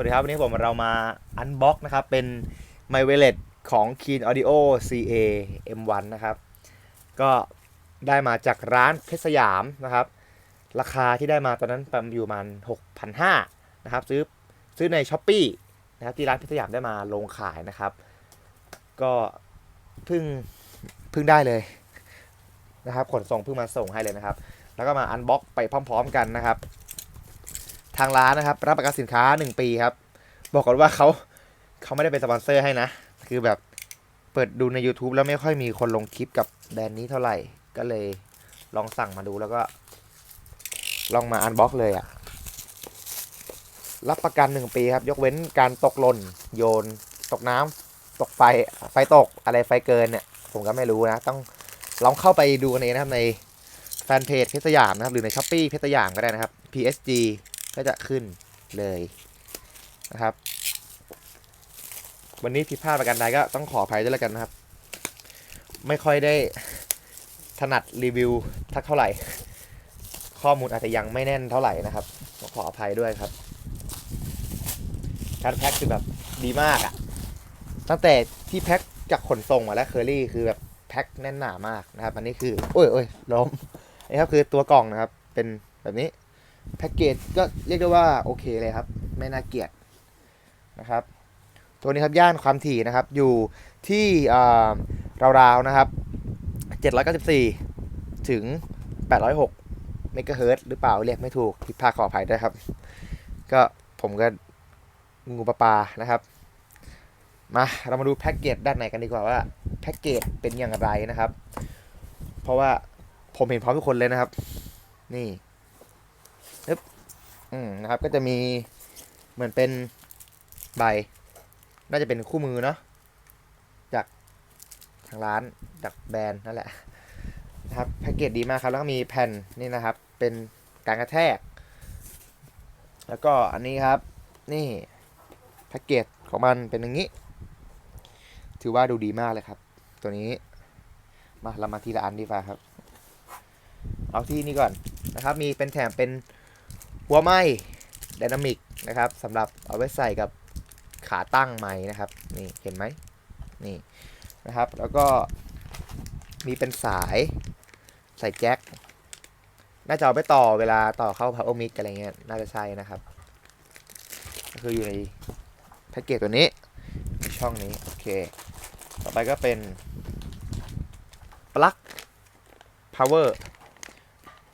วัสดีครับ วันนี้ผมเรามาอันบ็อกนะครับ เป็น m y w i l e t ของ Keen Audio CA M1 นะครับ ก็ได้มาจากร้านเพชรสยามนะครับ ราคาที่ได้มาตอนนั้นประมาณอยู่มาณ6,500นะครับ ซื้อซื้อใน s h อ p e e นะครับที่ร้านเพชรสยามได้มาลงขายนะครับ ก็เพิ่งเพิ่งได้เลยนะครับ ขนส่งเพิ่งมาส่งให้เลยนะครับ แล้วก็มาอันบ็อกไปพร้อม ๆ กันนะครับ ทางร้านนะครับ รับประกันสินค้า 1 ปีครับ บอกก่อนว่าเขาเขาไม่ได้เป็นสปอนเซอร์ให้นะ คือแบบเปิดดูใน YouTube แล้วไม่ค่อยมีคนลงคลิปกับแบรนด์นี้เท่าไหร่ ก็เลยลองสั่งมาดูแล้วก็ ลองมาอันบ็อกเลยอะรับประกัน 1 ปีครับ ยกเว้นการตกหล่นโยน ตกน้ำตกไฟไฟตกอะไรไฟเกินเนี่ยผมก็ไม่รู้นะ ต้องลองเข้าไปดูกันเองนะครับในแฟนเพจเพชรสยามนะครับ หรือในช้อปปี้เพชรสยามก็ได้นะครับ PSG ก็จะขึ้นเลยนะครับ วันนี้ผิดพลาดประกันใดก็ต้องขออภัยด้วยแล้วกันนะครับ ไม่ค่อยได้ถนัดรีวิวทักเท่าไหร่ ข้อมูลอาจจะยังไม่แน่นเท่าไหร่นะครับ ขออภัยด้วยครับการแพ็คคือแบบดีมากอะตั้งแต่ที่แพ็คจากขนส่งมาแล้วเคอรี่คือแบบแพ็คแน่นหนามากนะครับ อันนี้คือโอ้ยโอ้ยล้มนี่ครับคือตัวกล่องนะครับ เป็นแบบนี้ แพ็กเกจก็เรียกได้ว่าโอเคเลยครับ ไม่น่าเกลียดนะครับ ตัวนี้ครับย่านความถี่นะครับอยู่ที่ราวๆนะครับ 794 ถึง 806 เมกะเฮิรตซ์หรือเปล่าเรียกไม่ถูกผิดพลาดขออภัยด้วยครับ ก็ผมก็งูปลาปลานะครับ มาเรามาดูแพ็กเกจด้านในกันดีกว่าว่าแพ็กเกจเป็นอย่างไรนะครับ เพราะว่าผมเห็นพร้อมทุกคนเลยนะครับ นี่ อืมนะครับก็จะมีเหมือนเป็นใบ น่าจะเป็นคู่มือเนาะจากทางร้านจากแบรนด์นั่นแหละนะครับแพ็กเกจดีมากครับแล้วก็มีแผ่นนี่นะครับ เป็นการกระแทก แล้วก็อันนี้ครับนี่แพ็กเกจของมันเป็นอย่างนี้ ถือว่าดูดีมากเลยครับ ตัวนี้มาเรามาทีละอันดีกว่าครับ เอาที่นี่ก่อนนะครับ มีเป็นแถมเป็น หัวไม้ไดนามิกนะครับสำหรับเอาไว้ใส่กับขาตั้งไม้นะครับนี่เห็นไหมนี่นะครับแล้วก็มีเป็นสายใส่แจ็คน่าจะเอาไปต่อเวลาต่อเข้า power mic อะไรเงี้ยน่าจะใช่นะครับก็คืออยู่ในแพ็กเกจตัวนี้ในช่องนี้โอเคต่อไปก็เป็นปลั๊ก power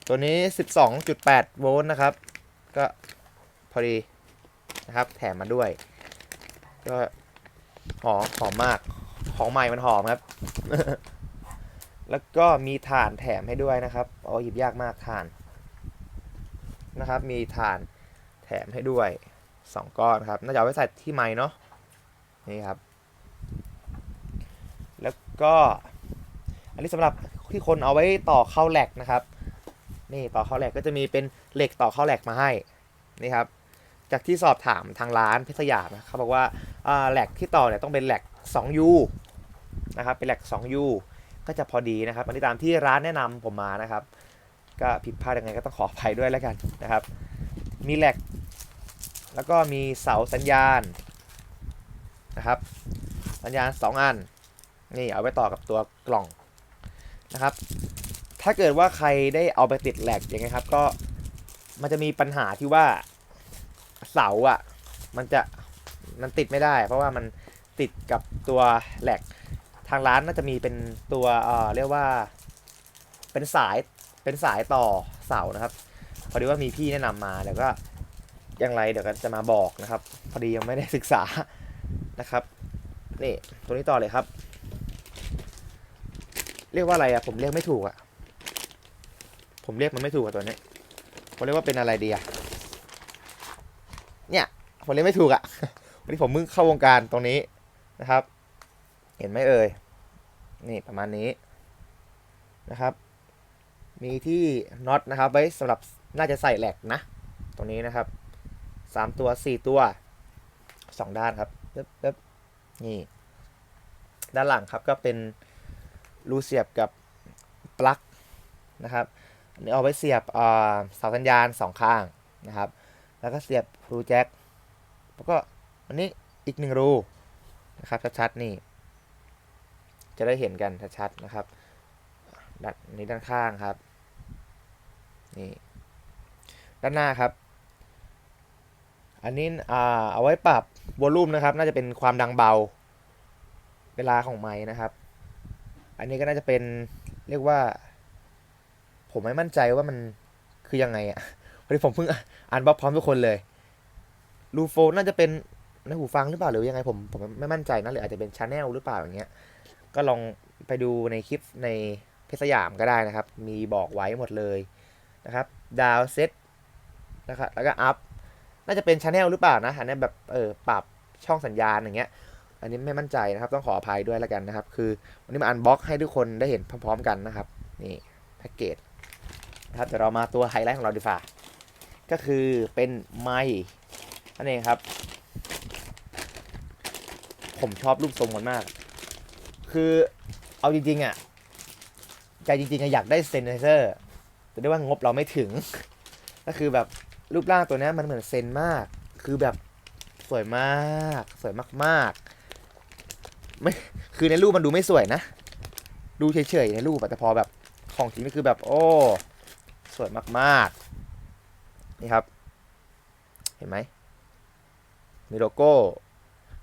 ตัวนี้ 12.8 โวลต์นะครับ อดีนะครับแถมมาด้วย ก็หอมหอมมากของใหม่มันหอมครับ แล้วก็มีถ่านแถมให้ด้วยนะครับโอ้หยิบยากมากถ่านนะครับ มีถ่านแถมให้ด้วย 2 ก้อนครับน่าจะเอาไว้ใส่ที่ไม้เนาะนี่ครับ แล้วก็อันนี้สำหรับที่คนเอาไว้ต่อเข้าแหลกนะครับ นี่ต่อเข้าแหลกก็จะมีเป็นเหล็กต่อเข้าแหลกมาให้นี่ครับ จากที่สอบถามทางร้านเพชรสยามเขาบอกว่าแหลกที่ต่อเนี่ยต้องเป็นแหลก 2U นะครับเป็นแหลก 2U ก็จะพอดีนะครับ อันนี้ตามที่ร้านแนะนำผมมานะครับ ก็ผิดพลาดยังไงก็ต้องขออภัยด้วยแล้วกันนะครับ มีแหลก แล้วก็มีเสาสัญญาณนะครับสัญญาณ 2 อันนี่เอาไว้ต่อกับตัวกล่องนะครับ ถ้าเกิดว่าใครได้เอาไปติดแหลกอย่างเงี้ยครับก็มันจะมีปัญหาที่ว่า เสาอะ มันจะมันติดไม่ได้ เพราะว่ามันติดกับตัวแหลกทางร้านน่าจะมีเป็นตัวเอ่อเรียกว่าเป็นสายเป็นสายต่อเสานะครับ พอดีว่ามีพี่แนะนำมาเดี๋ยวก็อย่างไรเดี๋ยวก็จะมาบอกนะครับ พอดียังไม่ได้ศึกษานะครับนี่ตัวนี้ต่อเลยครับ เรียกว่าอะไรอะผมเรียกไม่ถูกอะผมเรียกมันไม่ถูกอะตัวนี้ผมเรียกว่าเป็นอะไรดีอะ เนี่ยผมเรียกไม่ถูกอะวันนี้ผมมึงเข้าวงการตรงนี้นะครับ เห็นไหมเอ่ยนี่ประมาณนี้นะครับ มีที่น็อตนะครับไว้สำหรับน่าจะใส่แหลกนะ ตรงนี้นะครับสามตัวสี่ตัวสองด้านครับปึ๊บปึ๊บนี่ด้านหลังครับก็เป็นรูเสียบกับปลั๊กนะครับอันนี้เอาไว้เสียบเสาสัญญาณสองข้างนะครับ แล้วก็เสียบรูแจ็คแล้วก็อันนี้อีกหนึ่งรูนะครับชัดๆนี่ จะได้เห็นกันชัดๆนะครับด้านนี้ด้านข้างครับนี่ด้านหน้าครับ อันนี้อ่าเอาไว้ปรับวอลลุ่มนะครับ น่าจะเป็นความดังเบา เวลาของไม้นะครับ อันนี้ก็น่าจะเป็นเรียกว่า ผมไม่มั่นใจว่ามันคือยังไงอะะพอดีผมเพิ่งอ่านบล็อกพร้อมทุกคนเลยรูโฟนน่าจะเป็นในหูฟังหรือเปล่าหรือยังไงผมผมไม่มั่นใจนะหรืออาจจะเป็นชาแนลหรือเปล่าอย่างเงี้ย ก็ลองไปดูในคลิปในเพจสยามก็ได้นะครับ มีบอกไว้หมดเลยนะครับดาวเซตนะครับแล้วก็อัพน่าจะเป็นชาแนลหรือเปล่านะอันนี้แบบเออปรับช่องสัญญาณอย่างเงี้ย อันนี้ไม่มั่นใจนะครับต้องขออภัยด้วยแล้วกันนะครับ คือวันนี้มาอันบ็อกให้ทุกคนได้เห็นพร้อมๆกันนะครับนี่แพ็กเกจนะครับเดี๋ยวเรามาตัวไฮไลท์ของเราดีกว่า ก็คือเป็นไม้นั่นเองครับ ผมชอบรูปทรงมันมาก คือเอาจริงๆอะใจจริงๆอะอยากได้เซนเซอร์แต่ได้ว่างบเราไม่ถึง ก็คือแบบรูปร่างตัวนี้มันเหมือนเซนมาก คือแบบสวยมาก สวยมากๆไม่คือในรูปมันดูไม่สวยนะ ดูเฉยๆในรูปแต่พอแบบของจริงนี่คือแบบ โอ้ สวยมากๆ นี่ครับ เห็นไหมมีโลโก้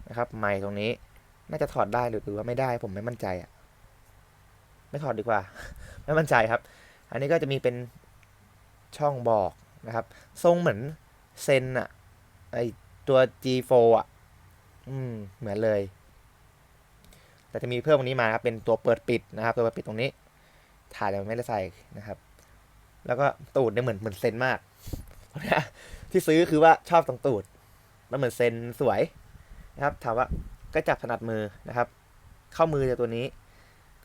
นะครับไมค์ตรงนี้ น่าจะถอดได้หรือหรือว่าไม่ได้ผมไม่มั่นใจอะไม่ถอดดีกว่า ไม่มั่นใจครับ อันนี้ก็จะมีเป็นช่องบอกนะครับ ทรงเหมือนเซนอะไอตัว G4 อะอืม เหมือนเลย แต่จะมีเพิ่มตรงนี้มาครับ เป็นตัวเปิดปิดนะครับ ตัวเปิดปิดตรงนี้ ถ่ายแต่ไม่ได้ใส่นะครับ แล้วก็ตูดเนี่ยเหมือนเหมือนเซนมาก ที่ซื้อคือว่าชอบตรงตูด มันเหมือนเซนสวยนะครับ ถามว่าก็จับถนัดมือนะครับ เข้ามือจากตัวนี้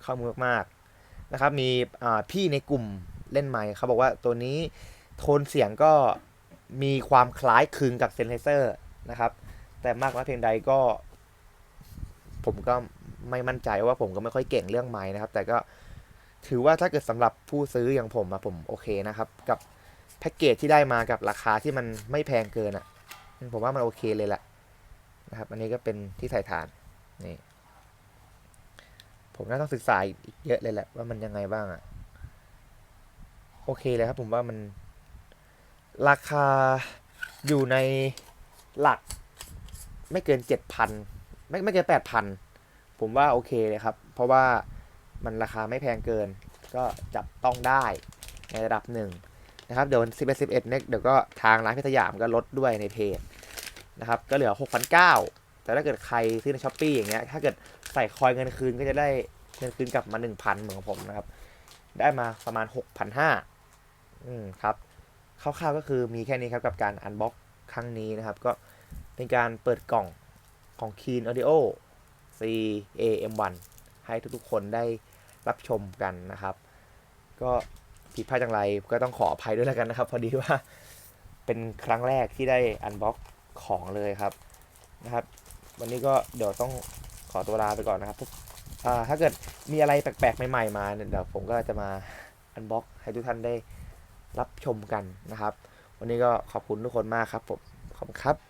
เข้ามือมากๆนะครับ มีพี่ในกลุ่มเล่นไมค์เขาบอกว่าตัวนี้โทนเสียงก็มีความคล้ายคลึงกับเซนเซอร์นะครับ แต่มากน้อยเพียงใดก็ ผมก็ไม่มั่นใจว่าผมก็ไม่ค่อยเก่งเรื่องไม้นะครับ แต่ก็ถือว่าถ้าเกิดสำหรับผู้ซื้ออย่างผมอะผมโอเคนะครับ กับ แพ็กเกจที่ได้มากับราคาที่มันไม่แพงเกินอะผมว่ามันโอเคเลยแหละนะครับ อันนี้ก็เป็นที่ใส่ฐานนี่ผมน่าต้องศึกษาอีกเยอะเลยแหละว่ามันยังไงบ้างอะโอเคเลยครับผมว่ามันราคาอยู่ในหลักไม่เกินเจ็ดพันไม่ไม่เกินแปดพันผมว่าโอเคเลยครับ เพราะว่ามันราคาไม่แพงเกิน ก็จับต้องได้ในระดับหนึ่ง นะครับเดี๋ยว11 11เนี่ยเดี๋ยวก็ทางร้านพิทยามก็ลดด้วยในเพจนะครับก็เหลือ 6,900 แต่ถ้าเกิดใครซื้อในช้อปปี้อย่างเงี้ยถ้าเกิดใส่คอยเงินคืนก็จะได้เงินคืนกลับมา 1,000เหมือนของผมนะครับ ได้มาประมาณ 6,500อืมครับคร่าวๆก็คือมีแค่นี้ครับกับการอันบ็อกครั้งนี้นะครับ ก็เป็นการเปิดกล่องของ Keen Audio C A M 1 ให้ทุกๆคนได้รับชมกันนะครับ ก็ ผิดพลาดอย่างไร ก็ต้องขออภัยด้วยแล้วกันนะครับ พอดีว่าเป็นครั้งแรกที่ได้อันบ็อกของเลยครับนะครับ วันนี้ก็เดี๋ยวต้องขอตัวลาไปก่อนนะครับอ่าถ้าเกิดมีอะไรแปลกๆใหม่ๆมาเนี่ยเดี๋ยวผมก็จะมาอันบ็อกให้ทุกท่านได้รับชมกันนะครับ วันนี้ก็ขอบคุณทุกคนมากครับผมขอบคุณครับ